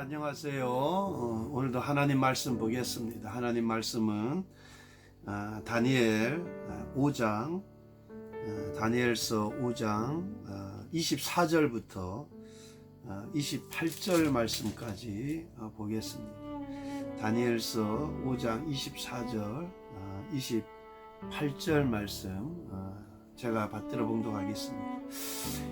안녕하세요. 어, 오늘도 하나님 말씀 보겠습니다. 하나님 말씀은 아, 다니엘 아, 5장, 아, 다니엘서 5장 아, 24절부터 아, 28절 말씀까지 아, 보겠습니다. 다니엘서 5장 24절, 아, 28절 말씀 아, 제가 받들어 봉독하겠습니다.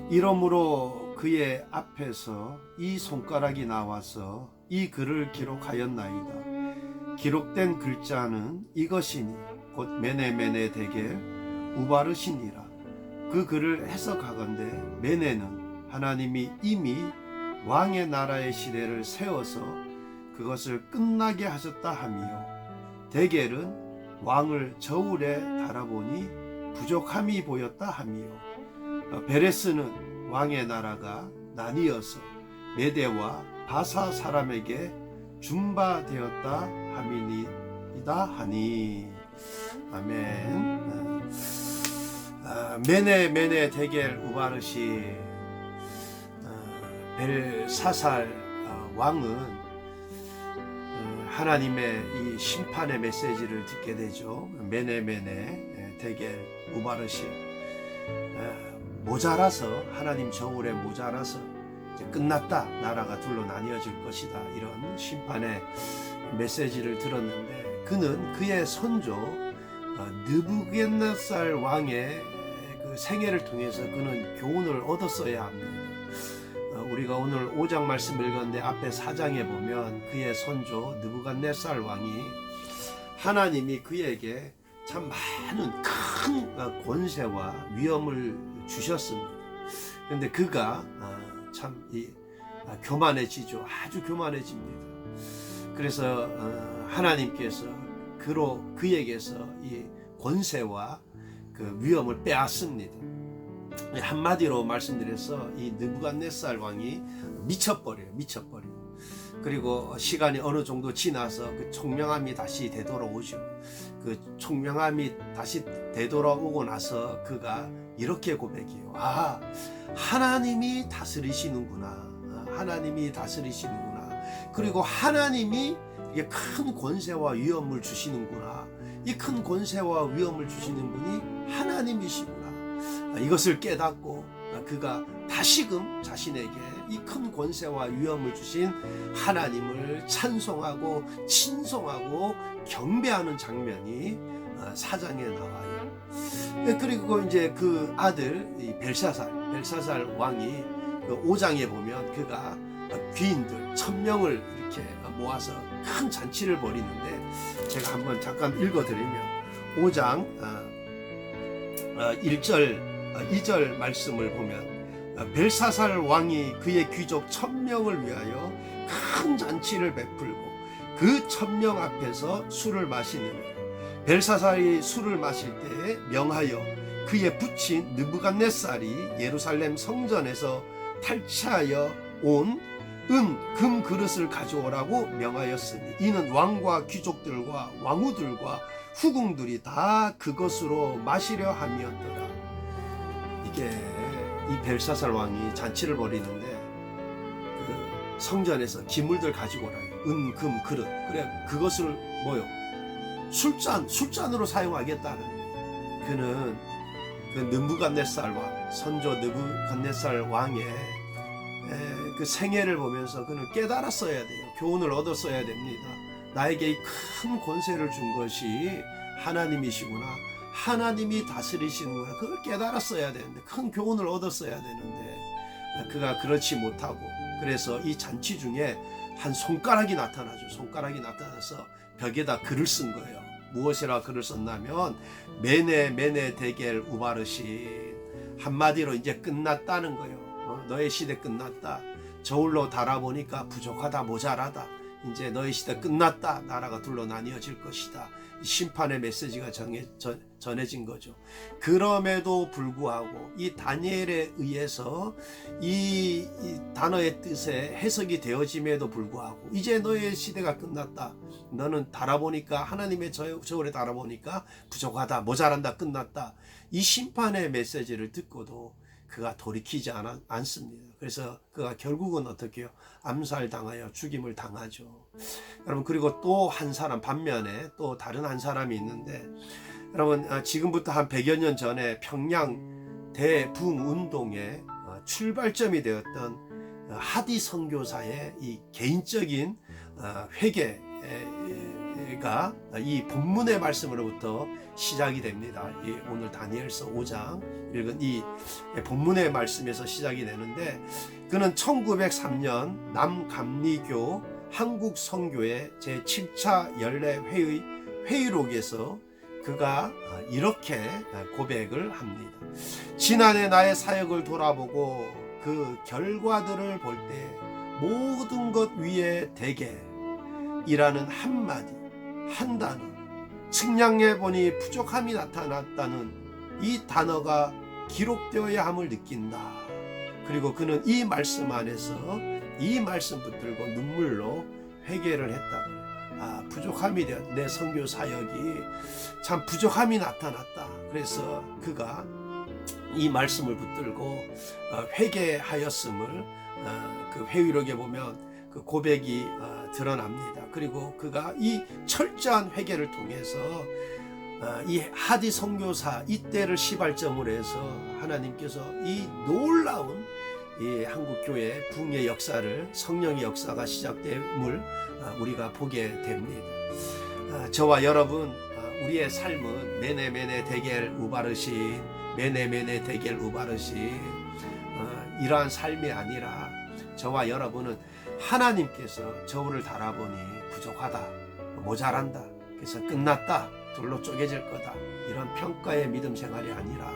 이러므로 그의 앞에서 이 손가락이 나와서 이 글을 기록하였나이다. 기록된 글자는 이것이니 곧 메네메네 대게 우바르시니라. 그 글을 해석하건대 메네는 하나님이 이미 왕의 나라의 시대를 세워서 그것을 끝나게 하셨다 함이요. 대겔은 왕을 저울에 달아보니 부족함이 보였다. 어, 베레스는 왕의 나라가 나뉘어서 메대와 바사 사람에게 준바되었다 함이니이다 하니 아멘. 어, 아, 메네 메네 대겔 우바르시 어, 벨사살 어, 왕은 어, 하나님의 이 심판의 메시지를 듣게 되죠. 메네 메네 대겔 우바르시 어, 모자라서 하나님 저울에 모자라서 끝났다 나라가 둘로 나뉘어질 것이다 이런 심판의 메시지를 들었는데 그는 그의 선조 어, 느부겟네살 왕의 그 생애를 통해서 그는 교훈을 얻었어야 합니다. 어, 우리가 오늘 5장 말씀 읽었는데 앞에 4장에 보면 그의 선조 느부갓네살 왕이 하나님이 그에게 참 많은 큰 어, 권세와 위엄을 주셨습니다. 그런데 그가 아, 참 이, 아, 교만해지죠. 아주 교만해집니다. 그래서 어, 하나님께서 그로 그에게서 이 권세와 그 위엄을 빼앗습니다. 한마디로 말씀드려서 이 느부갓네살 왕이 미쳐버려요. 미쳐버려요. 그리고 시간이 어느 정도 지나서 그 총명함이 다시 되돌아오죠. 그 총명함이 다시 되돌아오고 나서 그가 이렇게 고백해요. 아, 하나님이 다스리시는구나. 아, 하나님이 다스리시는구나. 그리고 하나님이 이게 큰 권세와 위엄을 주시는구나. 이 큰 권세와 위엄을 주시는 분이 하나님이시구나. 아, 이것을 깨닫고 아, 그가 다시금 자신에게 이 큰 권세와 위엄을 주신 하나님을 찬송하고 친송하고 경배하는 장면이 아, 사장에 나와요. 예, 그리고 이제 그 아들 이 벨사살, 벨사살 왕이 그 5장에 보면 그가 귀인들 천 명을 이렇게 모아서 큰 잔치를 벌이는데 제가 한번 잠깐 읽어드리면 5장 1절 2절 말씀을 보면 어, 벨사살 왕이 그의 귀족 천명을 위하여 큰 잔치를 베풀고 그 천명 앞에서 술을 마시느니 벨사살이 술을 마실 때에 명하여 그의 부친 느부갓네살이 예루살렘 성전에서 탈취하여 온 은, 금 그릇을 가져오라고 명하였으니 이는 왕과 귀족들과 왕후들과 후궁들이 다 그것으로 마시려 함이었더라. 이게 이 벨사살 왕이 잔치를 벌이는데 그 성전에서 기물들 가지고 오라. 은, 금, 그릇. 그래 그것을 뭐요? 술잔, 술잔으로 사용하겠다는. 그는 그 느부갓네살 왕, 선조 느부갓네살 왕의 에, 그 생애를 보면서 그는 깨달았어야 돼요. 교훈을 얻었어야 됩니다. 나에게 이큰 권세를 준 것이 하나님이시구나. 하나님이 다스리시는구나. 그걸 깨달았어야 되는데, 큰 교훈을 얻었어야 되는데, 그가 그렇지 못하고, 그래서 이 잔치 중에 한 손가락이 나타나죠. 손가락이 나타나서 벽에다 글을 쓴 거예요. 무엇이라 글을 썼냐면, 메네, 메네 대겔 우바르신. 한마디로 이제 끝났다는 거예요. 어, 너의 시대 끝났다. 저울로 달아보니까 부족하다, 모자라다. 이제 너의 시대 끝났다. 나라가 둘로 나뉘어질 것이다. 심판의 메시지가 정해, 전, 전해진 거죠. 그럼에도 불구하고 이 다니엘에 의해서 이, 이 단어의 뜻에 해석이 되어짐에도 불구하고 이제 너의 시대가 끝났다. 너는 달아보니까 하나님의 저, 저울에 달아보니까 부족하다, 모자란다, 끝났다. 이 심판의 메시지를 듣고도 그가 돌이키지 않, 않습니다. 그래서 그가 결국은 어떻게요? 암살당하여 죽임을 당하죠. 여러분 그리고 또 한 사람 반면에 또 다른 한 사람이 있는데 여러분 아, 지금부터 한 100여 년 전에 평양 대붕 운동의 어, 출발점이 되었던 어, 하디 선교사의 이 개인적인 어, 회개 가이 본문의 말씀으로부터 시작이 됩니다. 이 오늘 다니엘서 5장 읽은 이 본문의 말씀에서 시작이 되는데 그는 1903년 남감리교 한국 선교회 제 7차 연례 회의 회의록에서 그가 이렇게 고백을 합니다. 지난해 나의 사역을 돌아보고 그 결과들을 볼 때 모든 것 위에 대개 이라는 한마디 한 단어 측량해 보니 부족함이 나타났다는 이 단어가 기록되어야 함을 느낀다. 그리고 그는 이 말씀 안에서 이 말씀 붙들고 눈물로 회개를 했다. 아, 부족함이 되었, 내 선교 사역이 참 부족함이 나타났다. 그래서 그가 이 말씀을 붙들고 어, 회개하였음을 어, 그 회의록에 보면 그 고백이 어, 드러납니다. 그리고 그가 이 철저한 회개를 통해서 어, 이 하디 선교사 이때를 시발점으로 해서 하나님께서 이 놀라운 이 한국 교회 붕의 역사를 성령의 역사가 시작됨을 어, 우리가 보게 됩니다. 어, 저와 여러분 어, 우리의 삶은 메네메네 대겔 우바르신 메네메네 대겔 우바르신 어, 이러한 삶이 아니라 저와 여러분은 하나님께서 저울을 달아보니 부족하다 모자란다 그래서 끝났다 둘로 쪼개질 거다 이런 평가의 믿음 생활이 아니라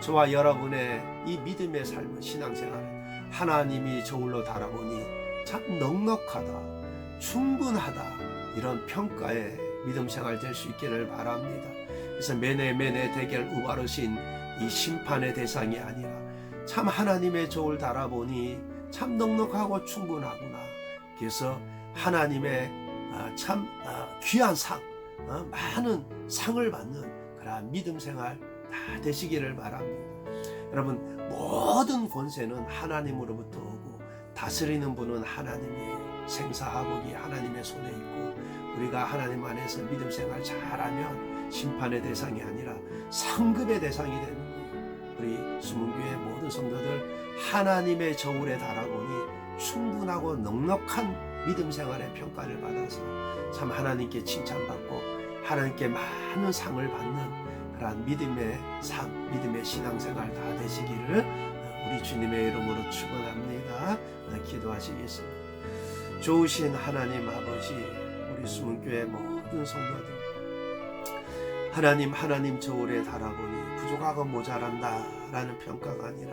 저와 여러분의 이 믿음의 삶은 신앙생활은 하나님이 저울로 달아보니 참 넉넉하다 충분하다 이런 평가의 믿음 생활 될 수 있기를 바랍니다. 그래서 매네 매네 대결 우바르신 이 심판의 대상이 아니라 참 하나님의 저울 달아보니 참 넉넉하고 충분하구나 그래서 하나님의 아, 참 아, 귀한 상 어, 많은 상을 받는 그러한 믿음 생활 다 되시기를 바랍니다. 여러분 모든 권세는 하나님으로부터 오고 다스리는 분은 하나님이 생사하복이 하나님의 손에 있고 우리가 하나님 안에서 믿음 생활 잘하면 심판의 대상이 아니라 상급의 대상이 되는 거예요. 수문교회 모든 성도들 하나님의 저울에 달아보니 충분하고 넉넉한 믿음 생활의 평가를 받아서 참 하나님께 칭찬받고 하나님께 많은 상을 받는 그러한 믿음의 삶, 믿음의 신앙생활 다 되시기를 우리 주님의 이름으로 축원합니다. 기도하시겠습니다. 좋으신 하나님 아버지, 우리 수문교회 모든 성도들 하나님 하나님 저울에 달아보니 부족하고 모자란다 라는 평가가 아니라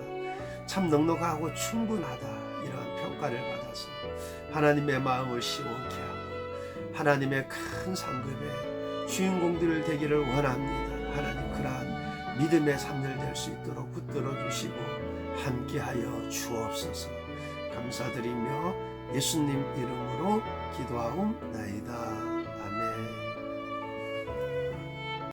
참 넉넉하고 충분하다 이러한 평가를 받아서 하나님의 마음을 시원케 하고 하나님의 큰 상급에 주인공들 되기를 원합니다. 하나님 그러한 믿음의 삶들 될수 있도록 붙들어 주시고 함께하여 주옵소서. 감사드리며 예수님 이름으로 기도하옵나이다.